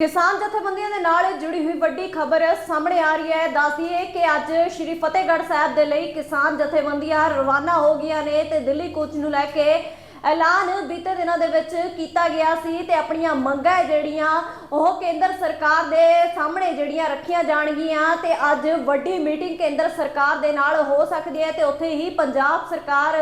ਕਿਸਾਨ ਜਥੇਬੰਦੀਆਂ ਦੇ ਨਾਲ ਜੁੜੀ ਹੋਈ ਵੱਡੀ ਖਬਰ ਸਾਹਮਣੇ ਆ ਰਹੀ ਹੈ। ਦੱਸਦੀਏ ਕਿ ਅੱਜ ਸ਼੍ਰੀ ਫਤਿਹਗੜ੍ਹ ਸਾਹਿਬ ਦੇ ਲਈ ਕਿਸਾਨ ਜਥੇਬੰਦੀਆਂ ਰਵਾਨਾ ਹੋ ਗਈਆਂ ਨੇ ਤੇ ਦਿੱਲੀ ਕੂਚ ਨੂੰ ਲੈ ਕੇ ਐਲਾਨ ਬੀਤੇ ਦਿਨਾਂ ਦੇ ਵਿੱਚ ਕੀਤਾ ਗਿਆ ਸੀ ਤੇ ਆਪਣੀਆਂ ਮੰਗਾਂ ਜਿਹੜੀਆਂ ਉਹ ਕੇਂਦਰ ਸਰਕਾਰ ਦੇ ਸਾਹਮਣੇ ਜਿਹੜੀਆਂ ਰੱਖੀਆਂ ਜਾਣਗੀਆਂ ਤੇ ਅੱਜ ਵੱਡੀ ਮੀਟਿੰਗ ਕੇਂਦਰ ਸਰਕਾਰ ਦੇ ਨਾਲ ਹੋ ਸਕਦੀ ਹੈ ਤੇ ਉੱਥੇ ਹੀ ਪੰਜਾਬ ਸਰਕਾਰ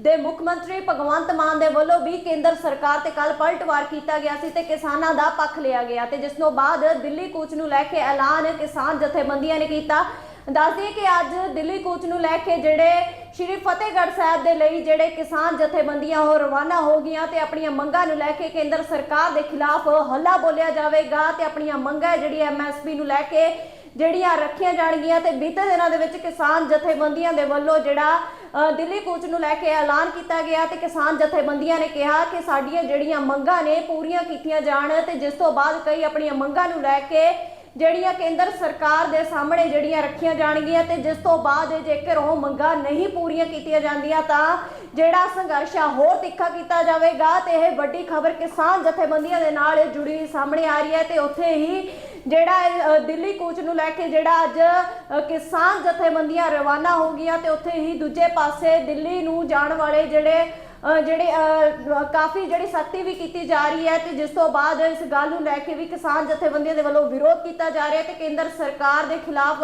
ਦੇ ਮੁੱਖ ਮੰਤਰੀ ਭਗਵੰਤ ਮਾਨ ਦੇ ਵੱਲੋਂ ਵੀ ਕੇਂਦਰ ਸਰਕਾਰ ਤੇ ਕੱਲ ਪਲਟਵਾਰ ਕੀਤਾ ਗਿਆ ਸੀ ਤੇ ਕਿਸਾਨਾਂ ਦਾ ਪੱਖ ਲਿਆ ਗਿਆ ਤੇ ਜਿਸ ਤੋਂ ਬਾਅਦ ਦਿੱਲੀ ਕੂਚ ਨੂੰ ਲੈ ਕੇ ਐਲਾਨ ਕਿਸਾਨ ਜਥੇਬੰਦੀਆਂ ਨੇ ਕੀਤਾ। ਦੱਸਦੀ ਕਿ ਅੱਜ ਦਿੱਲੀ ਕੂਚ ਨੂੰ ਲੈ ਕੇ ਜਿਹੜੇ ਸ਼੍ਰੀ ਫਤਿਹਗੜ੍ਹ ਸਾਹਿਬ ਦੇ ਲਈ ਜਿਹੜੇ ਕਿਸਾਨ ਜਥੇਬੰਦੀਆਂ ਉਹ ਰਵਾਨਾ ਹੋ ਗਈਆਂ ਤੇ ਆਪਣੀਆਂ ਮੰਗਾਂ ਨੂੰ ਲੈ ਕੇ ਕੇਂਦਰ ਸਰਕਾਰ ਦੇ ਖਿਲਾਫ ਹੱਲਾ ਬੋਲਿਆ ਜਾਵੇਗਾ ਤੇ ਆਪਣੀਆਂ ਮੰਗਾਂ ਜਿਹੜੀ ਐਮਐਸਪੀ ਨੂੰ ਲੈ ਕੇ ਜਿਹੜੀਆਂ ਰੱਖੀਆਂ ਜਾਣਗੀਆਂ ਤੇ ਬੀਤੇ ਦਿਨਾਂ ਦੇ ਵਿੱਚ ਕਿਸਾਨ ਜਥੇਬੰਦੀਆਂ ਦੇ ਵੱਲੋਂ ਜਿਹੜਾ ਦਿੱਲੀ ਕੂਚ ਨੂੰ ਲੈ ਕੇ ਐਲਾਨ ਕੀਤਾ ਗਿਆ ਤੇ ਕਿਸਾਨ ਜਥੇਬੰਦੀਆਂ ਨੇ ਕਿਹਾ ਕਿ ਸਾਡੀਆਂ ਜਿਹੜੀਆਂ ਮੰਗਾਂ ਨੇ ਪੂਰੀਆਂ ਕੀਤੀਆਂ ਜਾਣ ਤੇ ਜਿਸ ਤੋਂ ਬਾਅਦ ਕਈ ਆਪਣੀਆਂ ਮੰਗਾਂ ਨੂੰ ਲੈ ਕੇ ਜਿਹੜੀਆਂ ਕੇਂਦਰ ਸਰਕਾਰ ਦੇ ਸਾਹਮਣੇ ਜਿਹੜੀਆਂ ਰੱਖੀਆਂ ਜਾਣਗੀਆਂ ਤੇ ਜਿਸ ਤੋਂ ਬਾਅਦ ਜੇਕਰ ਉਹ ਮੰਗਾਂ ਨਹੀਂ ਪੂਰੀਆਂ ਕੀਤੀਆਂ ਜਾਂਦੀਆਂ ਤਾਂ ਜਿਹੜਾ ਸੰਘਰਸ਼ ਆ ਹੋਰ ਤਿੱਖਾ ਕੀਤਾ ਜਾਵੇਗਾ ਤੇ ਇਹ ਵੱਡੀ ਖਬਰ ਕਿਸਾਨ ਜਥੇਬੰਦੀਆਂ ਦੇ ਨਾਲ ਜੁੜੀ ਸਾਹਮਣੇ ਆ ਰਹੀ ਹੈ ਤੇ ਉੱਥੇ ਹੀ ਜਿਹੜਾ ਅ, ਦਿੱਲੀ ਕੂਚ ਨੂੰ ਲੈ ਕੇ ਜਿਹੜਾ ਅੱਜ ਅ, ਕਿਸਾਨ ਜਥੇਬੰਦੀਆਂ ਰਵਾਨਾ ਹੋ ਗਈਆਂ ਤੇ ਉੱਥੇ ਹੀ ਦੂਜੇ ਪਾਸੇ ਦਿੱਲੀ ਨੂੰ ਜਾਣ ਵਾਲੇ ਜਿਹੜੇ ਅ, ਜਿਹੜੇ ਅ, ਕਾਫੀ ਜਿਹੜੀ ਸਖਤੀ ਵੀ ਕੀਤੀ ਜਾ ਰਹੀ ਹੈ ਤੇ ਜਿਸ ਤੋਂ ਬਾਅਦ ਇਸ ਗੱਲ ਨੂੰ ਲੈ ਕੇ ਵੀ ਕਿਸਾਨ ਜਥੇਬੰਦੀਆਂ ਦੇ ਵੱਲੋਂ ਵਿਰੋਧ ਕੀਤਾ ਜਾ ਰਿਹਾ ਹੈ ਤੇ ਕੇਂਦਰ ਸਰਕਾਰ ਦੇ ਖਿਲਾਫ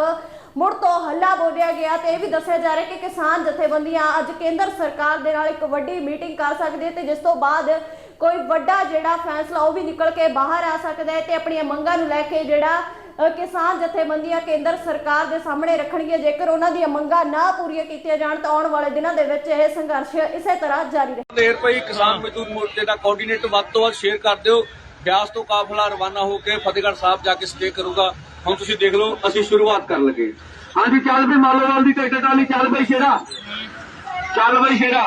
ਮੁੜ ਤੋਂ ਹੱਲਾ ਬੋਲਿਆ ਗਿਆ ਤੇ ਇਹ ਵੀ ਦੱਸਿਆ ਜਾ ਰਿਹਾ ਕਿ ਕਿਸਾਨ ਜਥੇਬੰਦੀਆਂ ਅੱਜ ਕੇਂਦਰ ਸਰਕਾਰ ਦੇ ਨਾਲ ਇੱਕ ਵੱਡੀ ਮੀਟਿੰਗ ਕਰ ਸਕਦੇ ਤੇ ਜਿਸ ਤੋਂ ਬਾਅਦ ਕੋਈ ਵੱਡਾ ਜਿਹੜਾ ਫੈਸਲਾ ਉਹ ਵੀ ਨਿਕਲ ਕੇ ਬਾਹਰ ਆ ਸਕਦਾ ਹੈ ਤੇ ਆਪਣੀਆਂ ਮੰਗਾਂ ਨੂੰ ਲੈ ਕੇ ਜਿਹੜਾ ਕਿਸਾਨ ਜਥੇਬੰਦੀਆਂ ਕੇਂਦਰ ਸਰਕਾਰ ਦੇ ਸਾਹਮਣੇ ਰੱਖਣਗੀਆਂ। ਜੇਕਰ ਉਹਨਾਂ ਦੀਆਂ ਮੰਗਾਂ ਨਾ ਪੂਰੀਆਂ ਕੀਤੀਆਂ ਜਾਣ ਤਾਂ ਆਉਣ ਵਾਲੇ ਦਿਨਾਂ ਦੇ ਵਿੱਚ ਇਹ ਸੰਘਰਸ਼ ਇਸੇ ਤਰ੍ਹਾਂ ਜਾਰੀ ਰਹੇ ਦੇਰ ਪਈ ਕਿਸਾਨ ਮਜ਼ਦੂਰ ਮੋਰਚੇ ਦਾ ਕੋਆਰਡੀਨੇਟਰ ਵੱਧ ਤੋਂ ਵੱਧ ਸ਼ੇਅਰ ਕਰ ਦਿਓ। ਬਿਆਸ ਤੋਂ ਕਾਫਲਾ ਰਵਾਨਾ ਹੋ ਕੇ ਫਤਿਹਗੜ੍ਹ ਸਾਹਿਬ ਜਾ ਕੇ ਸਟੇ ਕਰੂਗਾ। ਹੁਣ ਤੁਸੀਂ ਦੇਖ ਲਓ, ਅਸੀਂ ਸ਼ੁਰੂਆਤ ਕਰਨ ਲੱਗੇ। ਹਾਂਜੀ, ਚੱਲ ਪਈ ਮਾਲੋਵਾਲ ਦੀ ਟਿਕਟ ਵਾਲੀ ਚੱਲ ਪਈ ਸ਼ੇਰਾ। ਚੱਲ ਬਈ ਸ਼ੇਰਾ।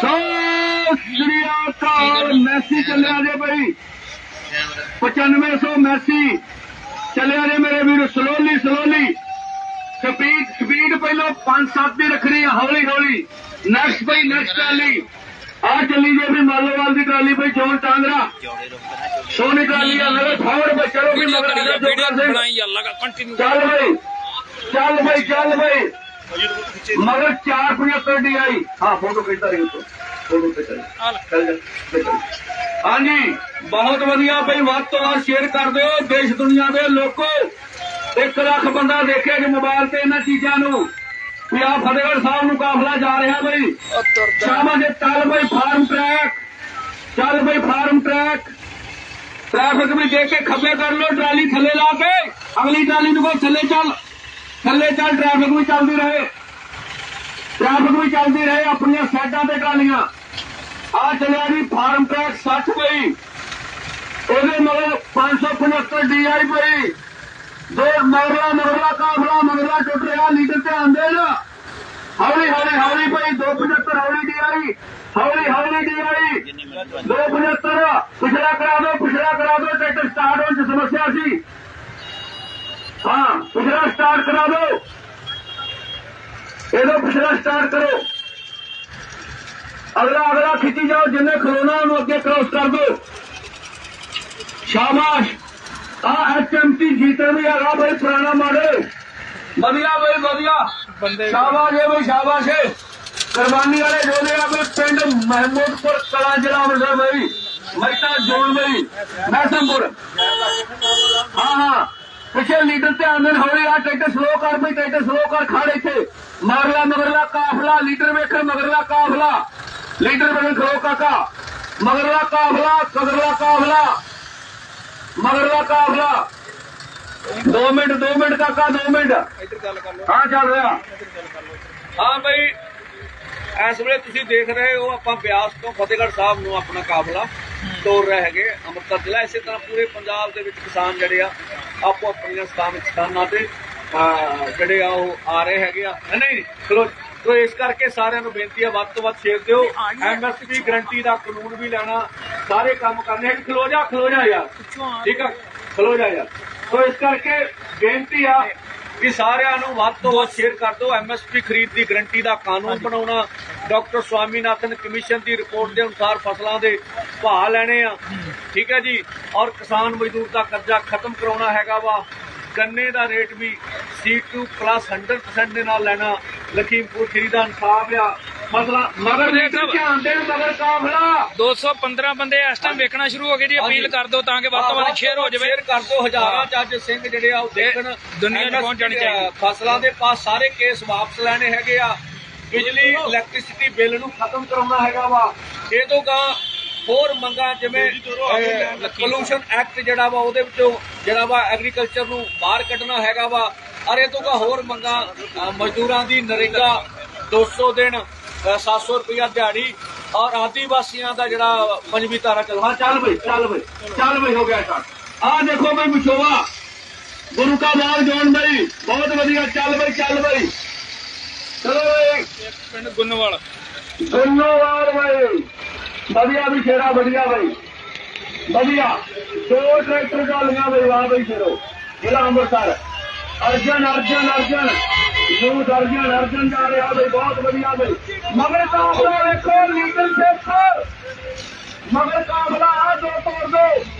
ਸੋ ਸ੍ਰੀ ਅਕਾਲ, ਮੈਸੀ ਚੱਲਿਆ ਜੇ ਬਈ। 9500 ਮੈਸੀ ਚੱਲਿਆ ਜੇ ਮੇਰੇ ਵੀਰ ਸਲੋਲੀ ਸਲੋਲੀ ਸਪੀਡ ਸਪੀਡ ਪਹਿਲਾਂ 5-7 ਦੀ ਰੱਖਣੀ ਆ, ਹੌਲੀ ਹੌਲੀ। ਨੈਕਸਟ ਬਈ ਨੈਕਸਟ ਟਰਾਲੀ। ਆ ਚੱਲੀ ਜੇ ਵੀ ਮਾਲੋਵਾਲ ਦੀ ਟਰਾਲੀ ਬਈ, ਜੋਨ ਟਾਂਗਰਾ। ਸੋਨੀ ਟਰਾਲੀ ਆ ਮੇਰੇ ਫਾਵਰ ਬਈ ਚਲੋ ਵੀ ਮਗਰ ਆ ਜਾ ਜੋਗਰ ਸਿੰਘ। ਬਣਾਈ ਜਾ ਲਗਾ ਕੰਟੀਨਿਊ ਚੱਲ ਬਈ ਚੱਲ ਬਈ ਚੱਲ ਬਈ। ਮਗਰ 475 ਡੀ ਆਈ। ਹਾਂ ਫੋਟੋ ਖਿੱਚਦਾ ਰਹੀ ਉੱਤੋਂ। ਫੋਟੋ ਰਹੀ। ਚੱਲ ਚੱਲ ਜਾ। ਹਾਂਜੀ ਬਹੁਤ ਵਧੀਆ ਬਈ ਵੱਧ ਤੋਂ ਵੱਧ ਸ਼ੇਅਰ ਕਰ ਦਿਓ ਦੇਸ਼ ਦੁਨੀਆ ਦੇ ਲੋਕੋ। ਇੱਕ ਲੱਖ ਬੰਦਾ ਦੇਖਿਆ ਜੀ ਮੋਬਾਈਲ ਤੇ ਇਹਨਾਂ ਚੀਜ਼ਾਂ ਨੂੰ। ਵੀ ਆ ਫਤਿਹਗੜ੍ਹ ਸਾਹਿਬ ਨੂੰ ਕਾਫਲਾ ਜਾ ਰਿਹਾ ਬਈ। ਸ਼ਾਮਾਂ ਦੇ ਚੱਲ ਬਈ ਫਾਰਮ ਟਰੈਕ ਚੱਲ ਬਈ ਫਾਰਮ ਟਰੈਕ ਟ੍ਰੈਫਿਕ ਵੀ ਦੇਖ ਕੇ ਖੱਬੇ ਕਰ ਲੋ ਟਰਾਲੀ ਥੱਲੇ ਲਾ ਕੇ, ਅਗਲੀ ਟਰਾਲੀ ਨੂੰ ਕੋਈ ਥੱਲੇ ਚੱਲ ਥੱਲੇ ਚੱਲ ਟ੍ਰੈਫਿਕ ਵੀ ਚੱਲਦੀ ਰਹੇ। ਟ੍ਰੈਫਿਕ ਵੀ ਚੱਲਦੀ ਰਹੇ ਆਪਣੀਆਂ ਸਾਈਡਾਂ ਤੇ ਟਰਾਲੀਆਂ। ਆ ਚੱਲਿਆ ਜੀ ਫਾਰਮ ਟਰੈਕ 60 ਪਈ। ਇਹਦੇ ਮਗਰ 575 ਡੀਆਈ ਪਈ। ਦੋ ਮਗਰਲਾ ਮਗਰਲਾ ਕਾਫਲਾ ਮਗਰਲਾ ਟੁੱਟ ਰਿਹਾ, ਲੀਡਰ ਧਿਆਨ ਦੇਣ। ਹੌਲੀ ਹੌਲੀ ਹੌਲੀ ਪਈ 275 ਹੌਲੀ ਡੀਆਈ, ਹੌਲੀ ਹੌਲੀ ਡੀਆਈ 275 ਪਿਛਲਾ ਕਰਾ ਦਿਓ ਪਿਛਲਾ ਕਰਾ ਦਿਓ ਟਰੈਕਟਰ ਸਟਾਰਟ ਹੋਣ ਚ ਸਮੱਸਿਆ ਸੀ। ਹਾਂ ਪਿਛਲਾ ਸਟਾਰਟ ਕਰਾ ਦਿਓ। ਇਹਦਾ ਪਿਛਲਾ ਸਟਾਰਟ ਕਰੋ। ਅਗਲਾ ਅਗਲਾ ਖਿੱਚੀ ਜਾਓ ਜਿੰਨੇ ਖਲੋਣਾ ਉਹਨੂੰ ਅੱਗੇ ਕ੍ਰੋਸ ਕਰ ਦਿਓ। ਸ਼ਾਬਾਸ਼। ਆ ਐਚਐਮਟੀ ਜੀਤੇ ਵੀ ਹੈਗਾ ਬਈ ਪੁਰਾਣਾ ਮਾਡਲ ਵਧੀਆ ਬਈ ਵਧੀਆ। ਸ਼ਾਬਾਸ਼ ਏ ਬਈ ਸ਼ਾਬਾਸ਼ ਏ। ਕੁਰਬਾਨੀ ਵਾਲੇ ਜੋਲੇ ਆ ਬਈ ਪਿੰਡ ਮਹਿਮੂਦਪੁਰ ਕਲਾ ਜ਼ਿਲ੍ਹਾ ਅੰਮ੍ਰਿਤਸਰ ਬਈ। ਮਹਿਤਾ ਜੋਨ ਬਈ ਮਹਿਸਮਪੁਰ ਹਾਂ ਹਾਂ। ਪਿੱਛੇ ਲੀਡਰ ਧਿਆਨ ਦੇਣ ਹੌਲੀ ਆ ਟਰੈਕਟਰ ਸਲੋ ਕਰ ਬਈ ਟਰੈਕਟਰ ਸਲੋ ਕਰ ਖੜ ਇੱਥੇ। ਮਗਰਲਾ ਮਗਰਲਾ ਕਾਫਲਾ ਲੀਡਰ ਵੇਖਣ ਮਗਰਲਾ ਕਾਫਲਾ। ਲੀਡਰ ਵੇਖਣ ਖਲੋ ਕਾਕਾ। ਮਗਰਲਾ ਕਾਫਲਾ ਮਗਰਲਾ ਕਾਫਲਾ। ਮਗਰਲਾ ਕਾਫਲਾ। 2 ਮਿੰਟ 2 ਮਿੰਟ ਕਾਕਾ 2 ਮਿੰਟ। ਹਾਂ ਚੱਲ ਰਿਹਾ। ਹਾਂ ਬਈ। ਇਸ ਵੇਲੇ ਤੁਸੀਂ ਦੇਖ ਰਹੇ ਹੋ ਆਪਾਂ ਬਿਆਸ ਤੋਂ ਫਤਿਹਗੜ੍ਹ ਸਾਹਿਬ ਨੂੰ ਆਪਣਾ ਕਾਫਲਾ ਤੋਰ ਰਹੇ ਹੈਗੇ ਅੰਮ੍ਰਿਤਸਰ ਜ਼ਿਲ੍ਹਾ। ਇਸੇ ਤਰ੍ਹਾਂ ਪੂਰੇ ਪੰਜਾਬ ਦੇ ਵਿੱਚ ਕਿਸਾਨ ਜਿਹੜੇ ਆ ਆਪੋ ਆਪਣੀਆਂ ਸਥਾਨਾਂ ਤੇ ਜਿਹੜੇ ਆ ਉਹ ਆ ਰਹੇ ਹੈਗੇ ਆ। ਨਹੀਂ, ਚਲੋ ਸੋ ਇਸ ਕਰਕੇ ਸਾਰਿਆਂ ਨੂੰ ਬੇਨਤੀ ਹੈ ਵੱਧ ਤੋਂ ਵੱਧ ਸ਼ੇਅਰ ਦਿਓ। ਐਮਐਸਪੀ ਗਰੰਟੀ ਦਾ ਕਾਨੂੰਨ ਵੀ ਲੈਣਾ ਸਾਰੇ ਕੰਮ ਕਰਨੇ ਹੈ ਖਲੋ ਜਾ ਖਲੋ ਜਾ ਯਾਰ। ਠੀਕ ਆ। ਖਲੋ ਜਾ ਯਾਰ। ਸੋ ਇਸ ਕਰਕੇ ਬੇਨਤੀ ਆ ਕਿ ਸਾਰਿਆਂ ਨੂੰ ਵੱਧ ਤੋਂ ਵੱਧ ਸ਼ੇਅਰ ਕਰ ਦਿਓ। ਐਮਐਸਪੀ ਖਰੀਦ ਦੀ ਗਰੰਟੀ ਦਾ ਕਾਨੂੰਨ ਬਣਾਉਣਾ ਡਾਕਟਰ ਸਵਾਮੀਨਾਥਨ ਕਮਿਸ਼ਨ ਦੀ ਰਿਪੋਰਟ ਦੇ ਅਨੁਸਾਰ ਫਸਲਾਂ ਦੇ ਭਾਅ ਲੈਣੇ ਆ। ਠੀਕ ਹੈ ਜੀ? ਔਰ ਕਿਸਾਨ ਮਜ਼ਦੂਰ ਦਾ ਕਰਜ਼ਾ ਖਤਮ ਕਰਾਉਣਾ ਹੈਗਾ ਵਾ। ਗੰਨੇ ਦਾ ਰੇਟ ਵੀ C2 ਪਲੱਸ 100% ਦੇ ਨਾਲ ਲੈਣਾ। ਲਖੀਮਪੁਰ ਖੀਰੀ ਦਾ ਇਨਸਾਫ ਆ। ਮਸਲਾ ਮਗਰ ਲੀਡਰ ਧਿਆਨ ਦੇਣ ਮਗਰ ਕਾਫਲਾ। 215 ਬੰਦੇ ਇਸ ਟਾਈਮ ਵੇਖਣਾ ਸ਼ੁਰੂ ਹੋ ਗਏ ਜੀ ਅਪੀਲ ਕਰ ਦਿਓ ਤਾਂ ਕਿ ਵੱਧ ਤੋਂ ਵੱਧ ਸ਼ੇਅਰ ਹੋ ਜਾਵੇ। ਸ਼ੇਅਰ ਕਰ ਦਿਓ ਹਜ਼ਾਰਾਂ ਜੱਜ ਸਿੰਘ ਜਿਹੜੇ ਆ ਉਹ ਦੇਖਣ। ਦੁਨੀਆ 'ਚ ਪਹੁੰਚ ਜਾਣੀ ਚਾਹੀਦੀ। ਫਸਲਾਂ ਦੇ ਪਾਸ ਸਾਰੇ ਕੇਸ ਵਾਪਸ ਲੈਣੇ ਹੈਗੇ ਆ। ਬਿਜਲੀ ਇਲੈਕਟ੍ਰਿਸਿਟੀ ਬਿੱਲ ਨੂੰ ਖਤਮ ਕਰਾਉਣਾ ਹੈਗਾ ਵਾ। ਇਹ ਤੋਂ ਗਾ ਹੋਰ ਮੰਗਾਂ ਜਿਵੇਂ ਪੋਲੂਸ਼ਨ ਐਕਟ ਜਿਹੜਾ ਵਾ ਉਹਦੇ ਵਿੱਚੋਂ ਜਿਹੜਾ ਵਾ ਐਗਰੀਕਲਚਰ ਨੂੰ ਬਾਹਰ ਕੱਢਣਾ ਹੈਗਾ ਵਾ। ਅਰ ਤੋਂ ਗਾ ਹੋਰ ਮੰਗਾਂ ਮਜ਼ਦੂਰਾਂ ਦੀ ਨਰੇਗਾ 200 ਦਿਨ 700 ਰੁਪਇਆ ਦਿਹਾੜੀ ਔਰ ਆਦੀਵਾਸੀਆਂ ਦਾ ਜਿਹੜਾ ਪੰਜਵੀਂ ਧਾਰਾ ਚੱਲ ਹਾਂ ਚੱਲ ਬਈ ਚੱਲ ਬਈ ਚੱਲ ਬਈ ਹੋ ਗਿਆ ਸਟਾਰਟ ਆ ਦੇਖੋ ਬਈ ਵਿਛੋਵਾ ਗੁਰੂ ਕਾ ਬਾਗ ਜੋਨ ਬਈ ਬਹੁਤ ਵਧੀਆ ਚੱਲ ਬਈ ਚੱਲ ਬਈ। ਚਲੋ ਬਈ। ਪਿੰਡ ਗੁੰਨਵਾਲ। ਧੰਨਵਾਦ ਬਈ। ਵਧੀਆ ਵੀ ਸ਼ੇਰਾ ਵਧੀਆ ਬਈ। ਵਧੀਆ। ਦੋ ਟਰੈਕਟਰ ਗਾਲੀਆਂ ਬਈ ਵਾਹ ਬਈ ਸ਼ੇਰੋ ਜ਼ਿਲ੍ਹਾ ਅੰਮ੍ਰਿਤਸਰ। ਅਰਜਨ ਅਰਜਨ ਅਰਜਨ। ਗਾਲੀਆਂ ਲੜਨ ਜਾ ਰਿਹਾ ਬਈ ਬਹੁਤ ਵਧੀਆ ਬਈ ਮਗਰ ਕਾਬਲਾ ਵੇਖੋ ਲੀਡਰਸ਼ਿਪ ਮਗਰ ਕਾਫ਼ਲਾ ਆ, ਦੋ ਤੋੜ ਦੋ।